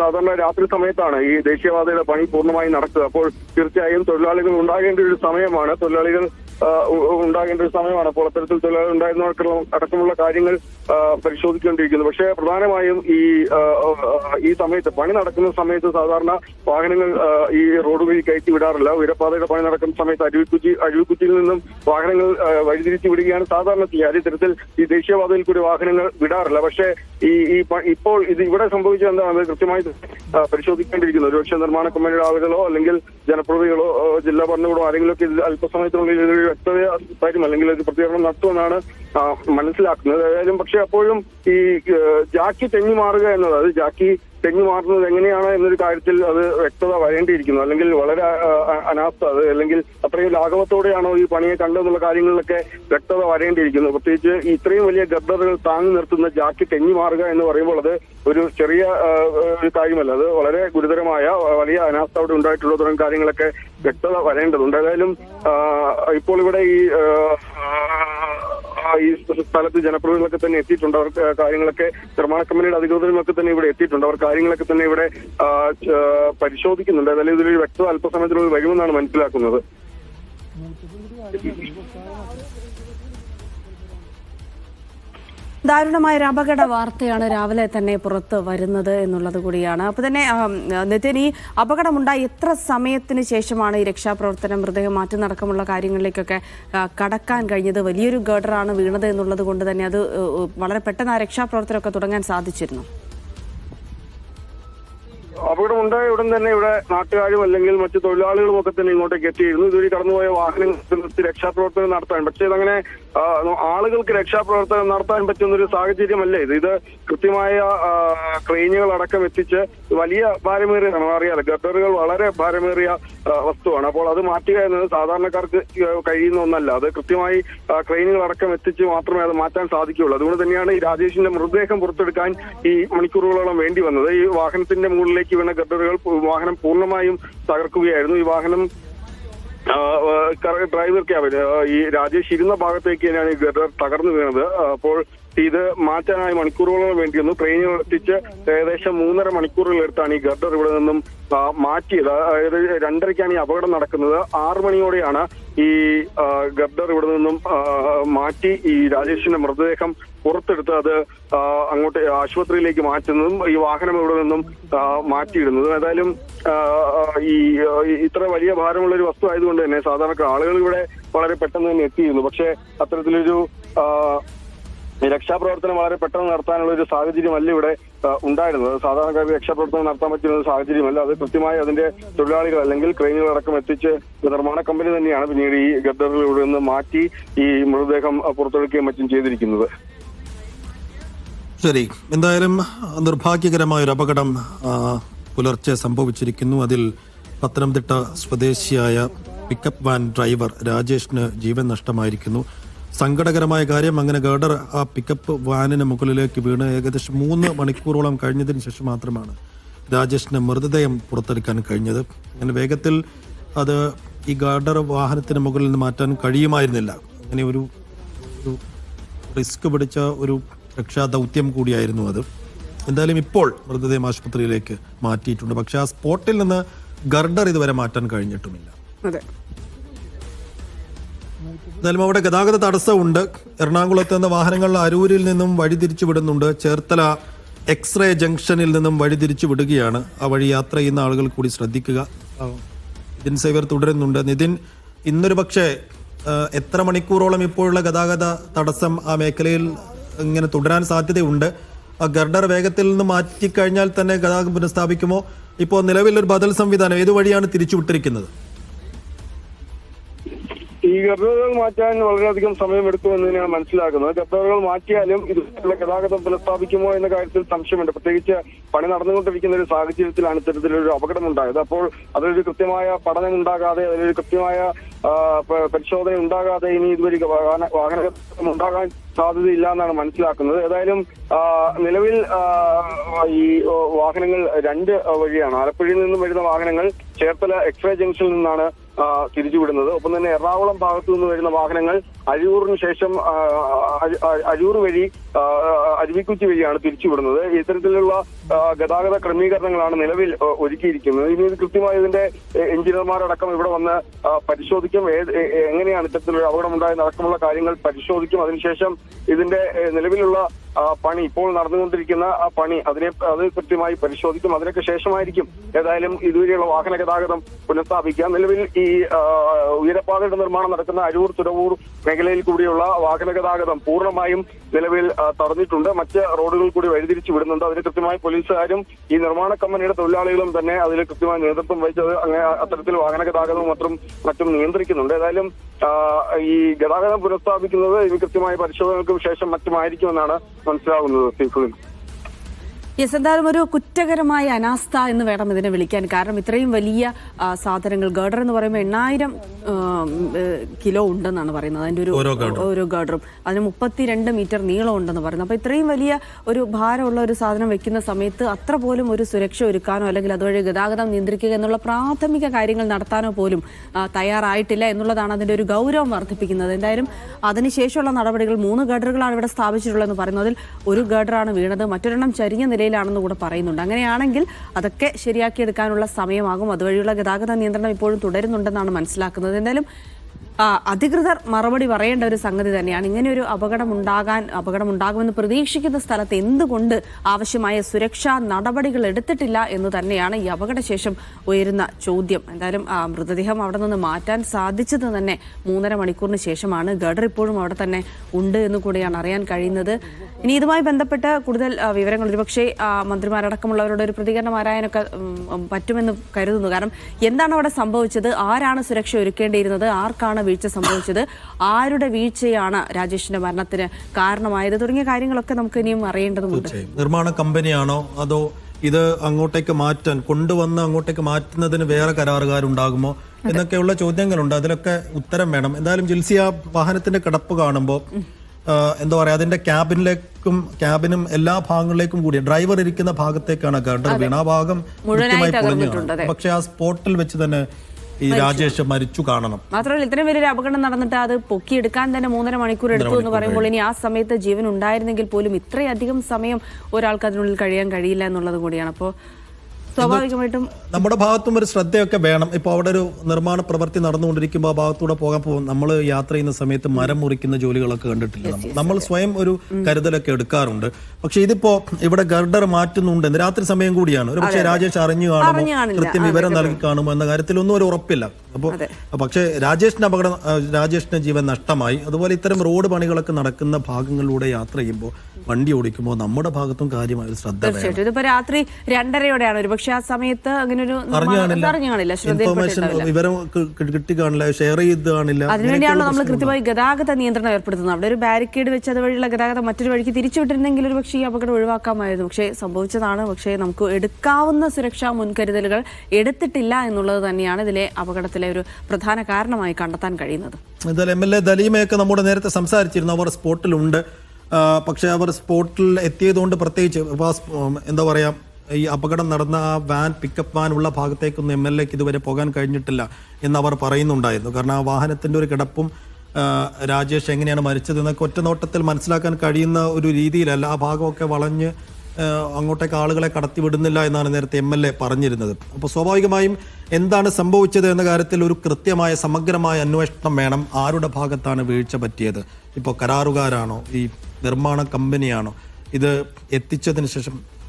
സാധാരണ രാത്രി സമയത്താണ് ഈ ദേശീയപാതയുടെ പണി പൂർണമായി നടക്കുക. അപ്പോൾ തീർച്ചയായും തൊഴിലാളികൾ ഉണ്ടാകേണ്ട ഒരു സമയമാണ്. തൊഴിലാളികൾ ഉണ്ടാകേണ്ട ഒരു സമയമാണ്. അപ്പോൾ അത്തരത്തിൽ തൊഴിലാളികൾ ഉണ്ടായിരുന്നവർക്കുള്ള അടക്കമുള്ള കാര്യങ്ങൾ പരിശോധിക്കേണ്ടിയിരിക്കുന്നു പക്ഷേ പ്രധാനമായും ഈ ഈ സമയത്ത് പണി നടക്കുന്ന സമയത്ത് സാധാരണ വാഹനങ്ങൾ ഈ റോഡ് വഴി കയറ്റി വിടാറില്ല. ഉയരപ്പാതയുടെ പണി നടക്കുന്ന സമയത്ത് അരുവിക്കുറ്റി അരുവിക്കുറ്റിയിൽ നിന്നും വാഹനങ്ങൾ വഴിതിരിച്ചു വിടുകയാണ് സാധാരണ ചെയ്യുക. ഇത്തരത്തിൽ ഈ ദേശീയപാതയിൽ കൂടി വാഹനങ്ങൾ വിടാറില്ല. പക്ഷേ ഈ ഇപ്പോൾ ഇത് ഇവിടെ സംഭവിച്ചത് എന്താണ് കൃത്യമായി പരിശോധിക്കേണ്ടിയിരിക്കുന്നത് പരിശോധിക്കേണ്ടിയിരിക്കുന്നു. ഒരുപക്ഷെ നിർമ്മാണ കമ്പനിയുടെ ആളുകളോ അല്ലെങ്കിൽ ജനപ്രതിനിധികളോ ജില്ലാ ഭരണകൂടമോ ആരെങ്കിലും ഒക്കെ അല്പസമയത്തിനുള്ളിൽ വ്യക്തത തരും അല്ലെങ്കിൽ ഒരു പ്രതികരണം നടത്തുമെന്നാണ് മനസ്സിലാക്കുന്നത്. ഏതായാലും പക്ഷെ അപ്പോഴും ഈ ജാക്കി തെന്നി മാറുക എന്നത് അത് ജാക്കി തെന്നി മാറുന്നത് എങ്ങനെയാണ് എന്നൊരു കാര്യത്തിൽ അത് വ്യക്തത വരേണ്ടിയിരിക്കുന്നു. അല്ലെങ്കിൽ വളരെ അനാസ്ഥ അത് അല്ലെങ്കിൽ അത്രയും ലാഘവത്തോടെയാണോ ഈ പണിയെ കണ്ടെന്നുള്ള കാര്യങ്ങളിലൊക്കെ വ്യക്തത വരേണ്ടിയിരിക്കുന്നു. പ്രത്യേകിച്ച് ഇത്രയും വലിയ ഗർഡറുകൾ താങ്ങി നിർത്തുന്ന ജാക്കി തെങ്ങി മാറുക എന്ന് പറയുമ്പോൾ അത് ഒരു ചെറിയ ഒരു കാര്യമല്ല. അത് വളരെ ഗുരുതരമായ വലിയ അനാസ്ഥ അവിടെ ഉണ്ടായിട്ടുള്ള തുടങ്ങിയ കാര്യങ്ങളൊക്കെ വ്യക്തത വരേണ്ടതുണ്ട്. ഏതായാലും ഇപ്പോൾ ഇവിടെ ഈ ഈ സ്ഥലത്ത് ജനപ്രതിനിധികളൊക്കെ തന്നെ എത്തിയിട്ടുണ്ട്. അവർ കാര്യങ്ങളൊക്കെ നിർമ്മാണ കമ്പനിയുടെ അധികൃതരുമൊക്കെ തന്നെ ഇവിടെ എത്തിയിട്ടുണ്ട്. അവർ കാര്യങ്ങളൊക്കെ തന്നെ ഇവിടെ പരിശോധിക്കുന്നുണ്ട്. അതായത് ഇതിലൊരു വ്യക്തത അല്പസമയത്തിനുള്ളിൽ വരുമെന്നാണ് മനസ്സിലാക്കുന്നത്. ദാരുണമായ ഒരു അപകട. വാർത്തയാണ് രാവിലെ തന്നെ പുറത്ത് വരുന്നത് എന്നുള്ളത് കൂടിയാണ്. അപ്പോൾ തന്നെ നിതിൻ ഈ അപകടമുണ്ടായി എത്ര സമയത്തിന് ശേഷമാണ് ഈ രക്ഷാപ്രവർത്തനം മൃതദേഹം മാറ്റി നടക്കമുള്ള കാര്യങ്ങളിലേക്കൊക്കെ കടക്കാൻ കഴിഞ്ഞത്? വലിയൊരു ഗർഡറാണ് വീണത് എന്നുള്ളത് കൊണ്ട് തന്നെ അത് വളരെ പെട്ടെന്ന് ആ രക്ഷാപ്രവർത്തനമൊക്കെ തുടങ്ങാൻ സാധിച്ചിരുന്നു. അപകടമുണ്ടായ ഉടൻ തന്നെ ഇവിടെ നാട്ടുകാരും അല്ലെങ്കിൽ മറ്റു തൊഴിലാളികളും ഒക്കെ തന്നെ ഇങ്ങോട്ടേക്ക് എത്തിയിരുന്നു. ഇതുവഴി കടന്നുപോയ വാഹനങ്ങൾ നിർത്തി രക്ഷാപ്രവർത്തനം നടത്താൻ. പക്ഷേ ഇതങ്ങനെ ആളുകൾക്ക് രക്ഷാപ്രവർത്തനം നടത്താൻ പറ്റുന്ന ഒരു സാഹചര്യമല്ല ഇത്. ഇത് കൃത്യമായ ക്രെയിനുകൾ അടക്കം എത്തിച്ച് വലിയ ഭാരമേറിയ അറിയാതെ ഗട്ടറുകൾ വളരെ ഭാരമേറിയ വസ്തുവാണ്. അപ്പോൾ അത് മാറ്റുക എന്നത് സാധാരണക്കാർക്ക് കഴിയുന്ന ഒന്നല്ല. അത് കൃത്യമായി ക്രെയിനുകൾ അടക്കം എത്തിച്ച് മാത്രമേ അത് മാറ്റാൻ സാധിക്കുകയുള്ളൂ. അതുകൊണ്ട് തന്നെയാണ് ഈ രാജേഷിന്റെ മൃതദേഹം പുറത്തെടുക്കാൻ ഈ മണിക്കൂറുകളോളം വേണ്ടി വന്നത്. ഈ വാഹനത്തിന്റെ മുകളിലേക്ക് വീണ ഗർഡറുകൾ വാഹനം പൂർണമായും തകർക്കുകയായിരുന്നു. ഈ വാഹനം ഡ്രൈവർ ക്യാബിൻ ഈ രാജേഷ് ഇരുന്ന ഭാഗത്തേക്ക് തന്നെയാണ് ഈ ഗർഡർ തകർന്നു വീണത്. അപ്പോൾ ഇത് മാറ്റാനായി മണിക്കൂറുകളോളം വേണ്ടി വന്നു ട്രെയിനുകൾ എത്തിച്ച് ഏകദേശം മൂന്നര എടുത്താണ് ഈ ഗർഡർ ഇവിടെ നിന്നും മാറ്റിയത്. അതായത് രണ്ടരയ്ക്കാണ് ഈ അപകടം നടക്കുന്നത്. ആറു മണിയോടെയാണ് ഈ ഗബ്ദർ ഇവിടെ നിന്നും മാറ്റി ഈ രാജേഷിന്റെ മൃതദേഹം പുറത്തെടുത്ത് അത് അങ്ങോട്ട് ആശുപത്രിയിലേക്ക് മാറ്റുന്നതും ഈ വാഹനം ഇവിടെ നിന്നും മാറ്റിയിടുന്നതും. ഏതായാലും ഈ ഇത്ര വലിയ ഭാരമുള്ള ഒരു വസ്തു ആയതുകൊണ്ട് തന്നെ സാധാരണ ആളുകൾ ഇവിടെ വളരെ പെട്ടെന്ന് തന്നെ എത്തിയിരുന്നു. പക്ഷേ അത്തരത്തിലൊരു രക്ഷാപ്രവർത്തനം വളരെ പെട്ടെന്ന് നടത്താനുള്ള ഒരു സാഹചര്യമല്ല ഇവിടെ ഉണ്ടായിരുന്നത്. സാധാരണക്കാർക്ക് രക്ഷാപ്രവർത്തനം നടത്താൻ പറ്റുന്ന സാഹചര്യമല്ല. അത് കൃത്യമായി അതിന്റെ തൊഴിലാളികൾ അല്ലെങ്കിൽ ക്രെയിനുകൾ അടക്കം എത്തിച്ച് നിർമ്മാണ കമ്പനി തന്നെയാണ് പിന്നീട് ഈ ഗദ്ദറിലൂടെ നിന്ന് മാറ്റി ഈ മൃതദേഹം പുറത്തെടുക്കുകയും മറ്റും ചെയ്തിരിക്കുന്നത്. ശരി. എന്തായാലും നിർഭാഗ്യകരമായ ഒരു അപകടം പുലർച്ചെ സംഭവിച്ചിരിക്കുന്നു. അതിൽ പത്തനംതിട്ട സ്വദേശിയായ പിക്കപ്പ് വാൻ ഡ്രൈവർ രാജേഷിന് ജീവൻ നഷ്ടമായിരിക്കുന്നു. സങ്കടകരമായ കാര്യം. അങ്ങനെ ഗർഡർ ആ പിക്കപ്പ് വാനിന് മുകളിലേക്ക് വീണ് ഏകദേശം മൂന്ന് മണിക്കൂറോളം കഴിഞ്ഞതിന് ശേഷം മാത്രമാണ് രാജേഷിന് മൃതദേഹം പുറത്തെടുക്കാൻ കഴിഞ്ഞത്. അങ്ങനെ വേഗത്തിൽ അത് ഈ ഗാർഡർ വാഹനത്തിന് മുകളിൽ നിന്ന് മാറ്റാൻ കഴിയുമായിരുന്നില്ല. അങ്ങനെ ഒരു ഒരു റിസ്ക് പിടിച്ച ഒരു രക്ഷാ ദൗത്യം കൂടിയായിരുന്നു അത്. എന്തായാലും ഇപ്പോൾ മൃതദേഹം ആശുപത്രിയിലേക്ക് മാറ്റിയിട്ടുണ്ട്. പക്ഷെ ആ സ്പോട്ടിൽ നിന്ന് ഗർഡർ ഇതുവരെ മാറ്റാൻ കഴിഞ്ഞിട്ടുമില്ല. അതെ. എന്തായാലും അവിടെ ഗതാഗത തടസ്സമുണ്ട്. എറണാകുളത്ത് നിന്ന് വാഹനങ്ങൾ അരൂരിൽ നിന്നും വഴിതിരിച്ചു വിടുന്നുണ്ട് ചേർത്തല എക്സ്റേ ജംഗ്ഷനിൽ നിന്നും വഴിതിരിച്ചു വിടുകയാണ് ആ വഴി യാത്ര ചെയ്യുന്ന ആളുകൾ കൂടി ശ്രദ്ധിക്കുക. നിതിൻ സേവർ തുടരുന്നുണ്ട്. നിതിൻ ഇന്നൊരു പക്ഷേ എത്ര മണിക്കൂറോളം ഇപ്പോഴുള്ള ഗതാഗത തടസ്സം ആ മേഖലയിൽ ഇങ്ങനെ തുടരാൻ സാധ്യതയുണ്ട്? ഗർഡർ വേഗത്തിൽ നിന്ന് മാറ്റിക്കഴിഞ്ഞാൽ തന്നെ ഗതാഗതം പുനഃസ്ഥാപിക്കുമോ? ഇപ്പോൾ നിലവിലൊരു ബദൽ സംവിധാനം ഏതു വഴിയാണ് തിരിച്ചുവിട്ടിരിക്കുന്നത്? ഈ ഗർഭകൾ മാറ്റാൻ വളരെയധികം സമയമെടുക്കുമെന്ന് ഞാൻ മനസ്സിലാക്കുന്നത് ഗർഭകൾ മാറ്റിയാലും ഇതുപോലുള്ള ഗതാഗതം പുനഃസ്ഥാപിക്കുമോ എന്ന കാര്യത്തിൽ സംശയമുണ്ട്. പ്രത്യേകിച്ച് പണി നടന്നുകൊണ്ടിരിക്കുന്ന ഒരു സാഹചര്യത്തിലാണ് ഇത്തരത്തിലൊരു അപകടം ഉണ്ടായത്. അപ്പോൾ അതിലൊരു കൃത്യമായ പഠനം ഉണ്ടാകാതെ അതിലൊരു കൃത്യമായ പരിശോധന ഉണ്ടാകാതെ ഇനി ഇതുവരെ വാഹന ഉണ്ടാകാൻ സാധ്യതയില്ല എന്നാണ് മനസ്സിലാക്കുന്നത്. ഏതായാലും നിലവിൽ ഈ വാഹനങ്ങൾ രണ്ട് വഴിയാണ്. ആലപ്പുഴയിൽ നിന്നും വരുന്ന വാഹനങ്ങൾ ചേർത്തല എക്സ്റേ ജംഗ്ഷനിൽ നിന്നാണ് തിരിച്ചുവിടുന്നത്. ഒപ്പം തന്നെ എറണാകുളം ഭാഗത്തു നിന്ന് വരുന്ന വാഹനങ്ങൾ അഴിയൂറിന് ശേഷം അഴിയൂർ വഴി അരുവിക്കുച്ചി വഴിയാണ് തിരിച്ചുവിടുന്നത്. ഇത്തരത്തിലുള്ള ഗതാഗത ക്രമീകരണങ്ങളാണ് നിലവിൽ ഒരുക്കിയിരിക്കുന്നത്. ഇനി ഇത് കൃത്യമായി ഇതിന്റെ എഞ്ചിനീയർമാരടക്കം ഇവിടെ വന്ന് പരിശോധിക്കും. എങ്ങനെയാണ് ഇത്തരത്തിലൊരു അപകടമുണ്ടായ അടക്കമുള്ള കാര്യങ്ങൾ പരിശോധിക്കും. അതിനുശേഷം ഇതിന്റെ നിലവിലുള്ള പണി ഇപ്പോൾ നടന്നുകൊണ്ടിരിക്കുന്ന ആ പണി അതിനെ അത് കൃത്യമായി പരിശോധിക്കും. അതിനൊക്കെ ശേഷമായിരിക്കും ഏതായാലും ഇതുവരെയുള്ള വാഹന ഗതാഗതം പുനഃസ്ഥാപിക്കുക. നിലവിൽ ഈ ആ, ഉയരപ്പാതയുടെ നിർമ്മാണം നടക്കുന്ന അരൂർ തുരവൂർ മേഖലയിൽ കൂടിയുള്ള വാഹന ഗതാഗതം പൂർണമായും നിലവിൽ ആ, തടഞ്ഞിട്ടുണ്ട്. മറ്റ് റോഡുകൾ കൂടി വഴിതിരിച്ചു വിടുന്നുണ്ട്. അതിന് കൃത്യമായി പോലീസുകാരും ഈ നിർമ്മാണ കമ്പനിയുടെ തൊഴിലാളികളും തന്നെ അതിൽ കൃത്യമായി നേതൃത്വം വഹിച്ചത്. അങ്ങനെ അത്തരത്തിൽ വാഹന ഗതാഗതവും മറ്റും മറ്റും നിയന്ത്രിക്കുന്നുണ്ട്. ഏതായാലും ഈ ഗതാഗതം പുനഃസ്ഥാപിക്കുന്നത് ഇത് കൃത്യമായ പരിശോധനകൾക്ക് ശേഷം മറ്റുമായിരിക്കുമെന്നാണ് kono sawno Seyfoyde യെസ് എന്തായാലും ഒരു കുറ്റകരമായ അനാസ്ഥ എന്ന് വേണം ഇതിനെ വിളിക്കാൻ. കാരണം ഇത്രയും വലിയ സാധനങ്ങൾ ഗർഡർ എന്ന് പറയുമ്പോൾ എണ്ണായിരം കിലോ ഉണ്ടെന്നാണ് പറയുന്നത്. അതിന്റെ ഒരു ഓരോ ഗർഡറും. അതിന് മുപ്പത്തിരണ്ട് മീറ്റർ നീളം ഉണ്ടെന്ന് പറയുന്നത്. അപ്പോൾ ഇത്രയും വലിയ ഒരു ഭാരമുള്ള ഒരു സാധനം വെക്കുന്ന സമയത്ത് അത്ര പോലും ഒരു സുരക്ഷ ഒരുക്കാനോ അല്ലെങ്കിൽ അതുവഴി ഗതാഗതം നിയന്ത്രിക്കുക എന്നുള്ള പ്രാഥമിക കാര്യങ്ങൾ നടത്താനോ പോലും തയ്യാറായിട്ടില്ല എന്നുള്ളതാണ് അതിന്റെ ഒരു ഗൗരവം വർദ്ധിപ്പിക്കുന്നത്. എന്തായാലും അതിനുശേഷമുള്ള നടപടികൾ മൂന്ന് ഗർഡറുകളാണ് ഇവിടെ സ്ഥാപിച്ചിട്ടുള്ളതെന്ന് പറയുന്നത് അതിൽ ഒരു ഗർഡറാണ് വീണത്. മറ്റൊരെണ്ണം ചരിഞ്ഞ നിലയിലാണെന്ന് കൂടെ പറയുന്നുണ്ട്. അങ്ങനെയാണെങ്കിൽ അതൊക്കെ ശരിയാക്കിയെടുക്കാനുള്ള സമയമാകും. അതുവഴിയുള്ള ഗതാഗത നിയന്ത്രണം ഇപ്പോഴും തുടരുന്നുണ്ടെന്നാണ് മനസ്സിലാക്കുന്നത്. എന്തായാലും അധികൃതർ മറുപടി പറയേണ്ട ഒരു സംഗതി തന്നെയാണ്. ഇങ്ങനെ ഒരു അപകടം ഉണ്ടാകാൻ അപകടം ഉണ്ടാകുമെന്ന് പ്രതീക്ഷിക്കുന്ന സ്ഥലത്ത് എന്തുകൊണ്ട് ആവശ്യമായ സുരക്ഷാ നടപടികൾ എടുത്തിട്ടില്ല എന്ന് തന്നെയാണ് ഈ അപകടശേഷം ഉയരുന്ന ചോദ്യം. എന്തായാലും മൃതദേഹം അവിടെ നിന്ന് മാറ്റാൻ സാധിച്ചത് തന്നെ മൂന്നര മണിക്കൂറിന് ശേഷമാണ്. ഗഡർ ഇപ്പോഴും അവിടെ തന്നെ ഉണ്ട് എന്ന് കൂടിയാണ് അറിയാൻ കഴിയുന്നത്. ഇനി ഇതുമായി ബന്ധപ്പെട്ട് കൂടുതൽ വിവരങ്ങൾ ഒരുപക്ഷെ മന്ത്രിമാരടക്കമുള്ളവരുടെ ഒരു പ്രതികരണം ആരായാനൊക്കെ പറ്റുമെന്ന് കരുതുന്നു. കാരണം എന്താണ് അവിടെ സംഭവിച്ചത്? ആരാണ് സുരക്ഷ ഒരുക്കേണ്ടിയിരുന്നത്? ആർക്കാണ് വീഴ്ച സംഭവിച്ചത്. ആരുടെ വീഴ്ചയാണ് രാജേഷിന്റെ മരണത്തിന് കാരണമായത്? തുടങ്ങിയ കാര്യങ്ങളൊക്കെ നമുക്ക് ഇനിയും അറിയേണ്ടതുണ്ട്. നിർമ്മാണ കമ്പനിയാണോ അതോ ഇത് അങ്ങോട്ടേക്ക് മാറ്റാൻ കൊണ്ടുവന്ന് അങ്ങോട്ടേക്ക് മാറ്റുന്നതിന് വേറെ കരാറുകാരുണ്ടാകുമോ എന്നൊക്കെയുള്ള ചോദ്യങ്ങളുണ്ട്. അതിലൊക്കെ ഉത്തരം വേണം. എന്തായാലും ജിൽസി ആ വാഹനത്തിന്റെ കിടപ്പ് കാണുമ്പോൾ എന്താ പറയാ അതിന്റെ ക്യാബിനിലേക്കും ക്യാബിനും എല്ലാ ഭാഗങ്ങളിലേക്കും കൂടി ഡ്രൈവർ ഇരിക്കുന്ന ഭാഗത്തേക്കാണ് വീണ ആ ഭാഗം കൃത്യമായി പൊളിഞ്ഞു പക്ഷെ ആ സ്പോട്ടിൽ വെച്ച് തന്നെ ഈ രാജേഷ് മരിച്ചു കാണണം. മാത്രമല്ല ഇത്രയും വലിയൊരു അപകടം നടന്നിട്ട് അത് പൊക്കിയെടുക്കാൻ തന്നെ മൂന്നര മണിക്കൂർ എടുത്തു എന്ന് പറയുമ്പോൾ ഇനി ആ സമയത്ത് ജീവൻ ഉണ്ടായിരുന്നെങ്കിൽ പോലും ഇത്രയധികം സമയം ഒരാൾക്ക് അതിനുള്ളിൽ കഴിയാൻ കഴിയില്ല എന്നുള്ളത് കൂടിയാണ്. അപ്പോൾ സ്വാഭാവികമായിട്ടും നമ്മുടെ ഭാഗത്തും ഒരു ശ്രദ്ധയൊക്കെ വേണം. ഇപ്പോൾ അവിടെ ഒരു നിർമ്മാണ പ്രവൃത്തി നടന്നുകൊണ്ടിരിക്കുമ്പോൾ ആ ഭാഗത്തൂടെ പോകാൻ പോകും നമ്മൾ യാത്ര ചെയ്യുന്ന സമയത്ത് മരം മുറിക്കുന്ന ജോലികളൊക്കെ കണ്ടിട്ടില്ല. നമ്മൾ സ്വയം ഒരു കരുതലൊക്കെ എടുക്കാറുണ്ട്. പക്ഷെ ഇതിപ്പോ ഇവിടെ ഗർഡർ മാറ്റുന്നുണ്ട്. രാത്രി സമയം കൂടിയാണ്. ഒരു പക്ഷേ രാജേഷ് അറിഞ്ഞു കാണുമോ. കൃത്യം വിവരം നൽകി കാണുമോ എന്ന കാര്യത്തിൽ ഒന്നും ഒരു ഉറപ്പില്ല. അപ്പോൾ പക്ഷേ രാജേഷിന്റെ അപകടം രാജേഷിന്റെ ജീവൻ നഷ്ടമായി. അതുപോലെ ഇത്തരം റോഡ് പണികളൊക്കെ നടക്കുന്ന ഭാഗങ്ങളിലൂടെ യാത്ര ചെയ്യുമ്പോൾ വണ്ടി ഓടിക്കുമ്പോൾ നമ്മുടെ ഭാഗത്തും കാര്യമായ ഒരു ശ്രദ്ധ തീർച്ചയായിട്ടും. ഇതിപ്പോ രാത്രി രണ്ടരയോടെയാണ്. ഒരു പക്ഷെ ആ സമയത്ത് അങ്ങനെ ഒരു വിവരം കിട്ടി കാണില്ല ഷെയർ ചെയ്ത് കാണില്ല അതിനുവേണ്ടിയാണല്ലോ നമ്മൾ കൃത്യമായി ഗതാഗത നിയന്ത്രണം ഏർപ്പെടുത്തുന്നത്. അവിടെ ഒരു ബാരിക്കേഡ് വെച്ച് അതുവഴിയുള്ള ഗതാഗതം മറ്റൊരു വഴിക്ക് തിരിച്ചുവിട്ടിരുന്നെങ്കിൽ ഒരു പക്ഷേ ഈ അപകടം ഒഴിവാക്കാമായിരുന്നു. പക്ഷേ സംഭവിച്ചതാണ്. പക്ഷേ നമുക്ക് എടുക്കാവുന്ന സുരക്ഷാ മുൻകരുതലുകൾ എടുത്തിട്ടില്ല എന്നുള്ളത് തന്നെയാണ് ഇതിലെ അപകടത്തിലെ ഒരു പ്രധാന കാരണമായി കണ്ടെത്താൻ കഴിയുന്നത്. എന്തായാലും എം എൽ എ ദലീമയൊക്കെ നമ്മുടെ നേരത്തെ സംസാരിച്ചിരുന്നു. അവർ സ്പോട്ടിലുണ്ട്. പക്ഷെ അവർ സ്പോട്ടിൽ എത്തിയതുകൊണ്ട് പ്രത്യേകിച്ച് എന്താ പറയാ ഈ അപകടം നടന്ന ആ വാൻ പിക്കപ്പ് വാൻ ഉള്ള ഭാഗത്തേക്കൊന്നും എം എൽ എക്ക് ഇതുവരെ പോകാൻ കഴിഞ്ഞിട്ടില്ല എന്ന് അവർ പറയുന്നുണ്ടായിരുന്നു. കാരണം ആ വാഹനത്തിന്റെ ഒരു കിടപ്പും രാജേഷ് എങ്ങനെയാണ് മരിച്ചത് എന്നൊക്കെ ഒറ്റ നോട്ടത്തിൽ മനസ്സിലാക്കാൻ കഴിയുന്ന ഒരു രീതിയിലല്ല. ആ ഭാഗമൊക്കെ വളഞ്ഞ് അങ്ങോട്ടേക്ക് ആളുകളെ കടത്തിവിടുന്നില്ല എന്നാണ് നേരത്തെ എം എൽ എ പറഞ്ഞിരുന്നത്. അപ്പോൾ സ്വാഭാവികമായും എന്താണ് സംഭവിച്ചത് എന്ന കാര്യത്തിൽ ഒരു കൃത്യമായ സമഗ്രമായ അന്വേഷണം വേണം. ആരുടെ ഭാഗത്താണ് വീഴ്ച പറ്റിയത്? ഇപ്പോൾ കരാറുകാരാണോ? ഈ നിർമ്മാണ കമ്പനിയാണോ ഇത് എത്തിച്ചതിന് ശേഷം